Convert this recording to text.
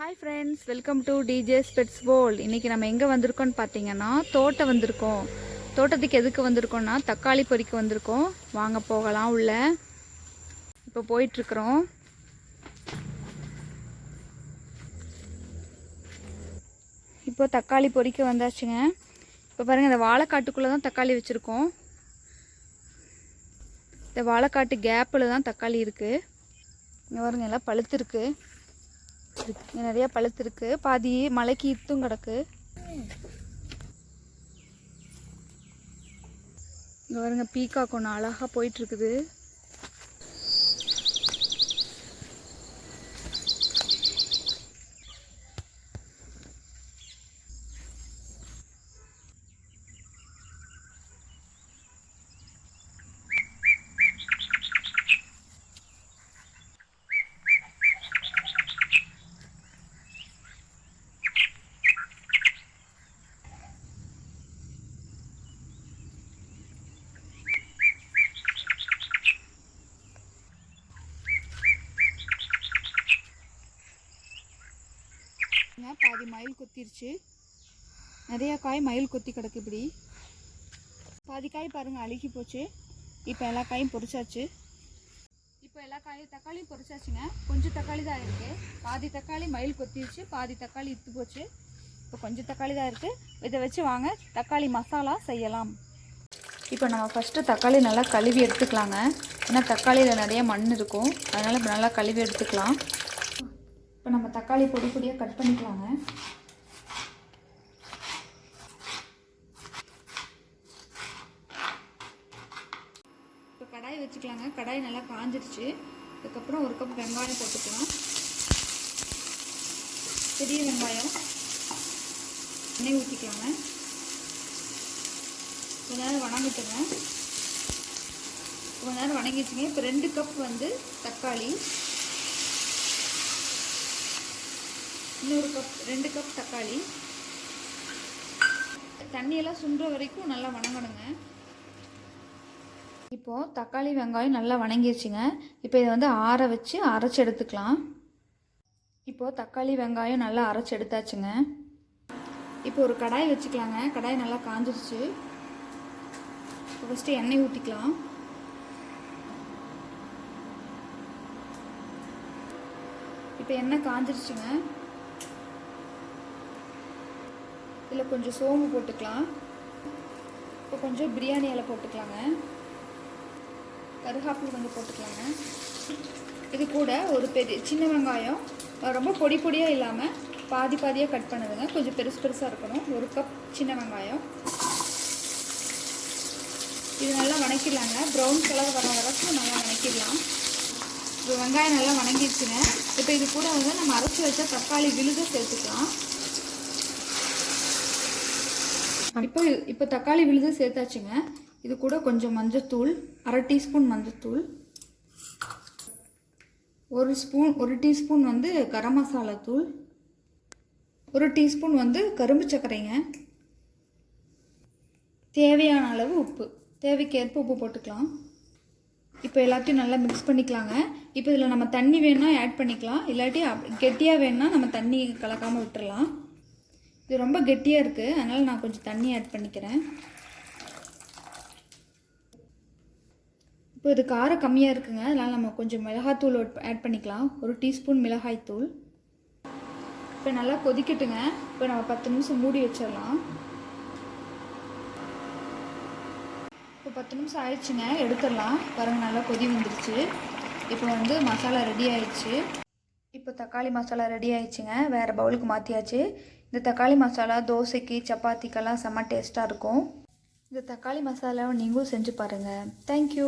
Hi friends welcome to DJ Spitz world இன்றைக்கி நம்ம எங்கே வந்திருக்கோம்னு பார்த்தீங்கன்னா தோட்டம் வந்திருக்கோம். தோட்டத்துக்கு எதுக்கு வந்திருக்கோம்னா தக்காளி பொறிக்க வந்திருக்கோம். வாங்க போகலாம் உள்ள. இப்போ போயிட்டுருக்குறோம். இப்போ தக்காளி பொறிக்க வந்தாச்சுங்க. இப்போ பாருங்கள் இந்த வாழைக்காட்டுக்குள்ளே தான் தக்காளி வச்சுருக்கோம். இந்த வாழைக்காட்டு கேப்பில் தான் தக்காளி இருக்குது இங்கே பாருங்கள் எல்லாம் பழுத்துருக்கு. இங்கே நிறைய பழுத்துருக்கு பாதி மலைக்கு இத்தும் கிடக்கு. இங்கே பாருங்க பீகாக் ஒன்று அழகாக போயிட்டுருக்குது இங்க பாதி மயில் கொத்திருச்சு. நிறைய காய் மயில் கொத்தி கிடக்கு இப்படி. பாதி காய் பாருங்க அழுகி போச்சு. இப்போ எல்லா காயும் பொரிச்சாச்சு. இப்போ எல்லா காயும் தக்காளியும் பொரிச்சாச்சுங்க. கொஞ்சம் தக்காளி தான் இருக்கு. பாதி தக்காளி மயில் கொத்திருச்சு பாதி தக்காளி இத்து போச்சு. இப்போ கொஞ்சம் தக்காளி தான் இருக்கு. இதை வச்சு வாங்க தக்காளி மசாலா செய்யலாம். இப்போ நம்ம ஃபஸ்ட்டு தக்காளி நல்லா கழுவி எடுத்துக்கலாங்க. ஏன்னா தக்காளியில் நிறைய மண் இருக்கும். அதனால் இப்போ நல்லா கழுவி எடுத்துக்கலாம். இப்போ நம்ம தக்காளி பொடி பொடியாக கட் பண்ணிக்கலாங்க. இப்போ கடாய் வச்சுக்கலாங்க. கடாய் நல்லா காஞ்சிருச்சு. அதுக்கப்புறம் ஒரு கப் வெங்காயம் போட்டுக்கலாம். பெரிய வெங்காயம். எண்ணெய் ஊற்றிக்கலாங்க கொஞ்ச நேரம் வணங்கிட்டுங்க. கொஞ்ச நேரம் வணங்கிச்சுங்க இப்போ ரெண்டு கப் வந்து தக்காளி. இன்னொரு கப் ரெண்டு கப் தக்காளி. தண்ணியெல்லாம் சுண்டுற வரைக்கும் நல்லா வணங்கணுங்க. இப்போது தக்காளி வெங்காயம் நல்லா வணங்கிடுச்சுங்க இப்போ இதை வந்து ஆற வச்சு அரைச்சி எடுத்துக்கலாம். இப்போது தக்காளி வெங்காயம் நல்லா அரைச்சி எடுத்தாச்சுங்க. இப்போ ஒரு கடாய் வச்சுக்கலாங்க. கடாய் நல்லா காஞ்சிருச்சு. ஃபஸ்ட்டு எண்ணெய் ஊற்றிக்கலாம் இப்போ எண்ணெய் காஞ்சிருச்சுங்க. இதில் கொஞ்சம் சோம்பு போட்டுக்கலாம். இப்போ கொஞ்சம் பிரியாணி இலை போட்டுக்கலாங்க. கருகாப்பில் கொஞ்சம் போட்டுக்கலாங்க. இது கூட ஒரு பெரிய சின்ன வெங்காயம் ரொம்ப பொடி பொடியாக இல்லாமல் பாதி பாதியாக கட் பண்ணுதுங்க. கொஞ்சம் பெருசு பெருசாக இருக்கணும். ஒரு கப் சின்ன வெங்காயம். இது நல்லா வணக்கிடலாங்க. ப்ரௌன் கலர் வர வரைக்கும் நல்லா வணக்கிடலாம். இப்போ வெங்காயம் நல்லா வணங்கிடுச்சுங்க. இப்போ இது கூட வந்து நம்ம அரைச்சி வச்ச தக்காளி விழுத சேர்த்துக்கலாம். இப்போ இப்போ தக்காளி விழுது சேர்த்தாச்சுங்க. இது கூட கொஞ்சம் மஞ்சத்தூள் அரை டீஸ்பூன் மஞ்சத்தூள். ஒரு ஸ்பூன் ஒரு டீஸ்பூன் வந்து கரம் மசாலா தூள். ஒரு டீஸ்பூன் வந்து கரும்பு சர்க்கரைங்க. தேவையான அளவு உப்பு. தேவைக்கேற்ப உப்பு போட்டுக்கலாம். இப்போ எல்லாத்தையும் நல்லா மிக்ஸ் பண்ணிக்கலாங்க. இப்போ இதில் நம்ம தண்ணி வேணால் ஆட் பண்ணிக்கலாம். இல்லாட்டி கெட்டியாக வேணால் நம்ம தண்ணி கலக்காமல் விட்டுடலாம் இது ரொம்ப கெட்டியாக இருக்குது அதனால் நான் கொஞ்சம் தண்ணி ஆட் பண்ணிக்கிறேன். இப்போ இது காரம் கம்மியாக இருக்குங்க. அதனால் நம்ம கொஞ்சம் மிளகாத்தூள் ஆட் பண்ணிக்கலாம். ஒரு டீஸ்பூன் மிளகாய் தூள். இப்போ நல்லா கொதிக்கட்டுங்க. இப்போ நம்ம பத்து நிமிஷம் மூடி வச்சிடலாம். இப்போ பத்து நிமிஷம் ஆயிடுச்சுங்க. எடுத்துடலாம். பாருங்கள் நல்லா கொதி வந்துருச்சு. இப்போ வந்து மசாலா ரெடி ஆயிடுச்சு. இப்போ தக்காளி மசாலா ரெடி ஆயிடுச்சுங்க. வேறு பவுலுக்கு மாற்றியாச்சு இந்த தக்காளி மசாலா தோசைக்கு சப்பாத்திக்கெல்லாம் செம்ம டேஸ்ட்டாக இருக்கும். இந்த தக்காளி மசாலாவை நீங்களும் செஞ்சு பாருங்கள் தேங்க்யூ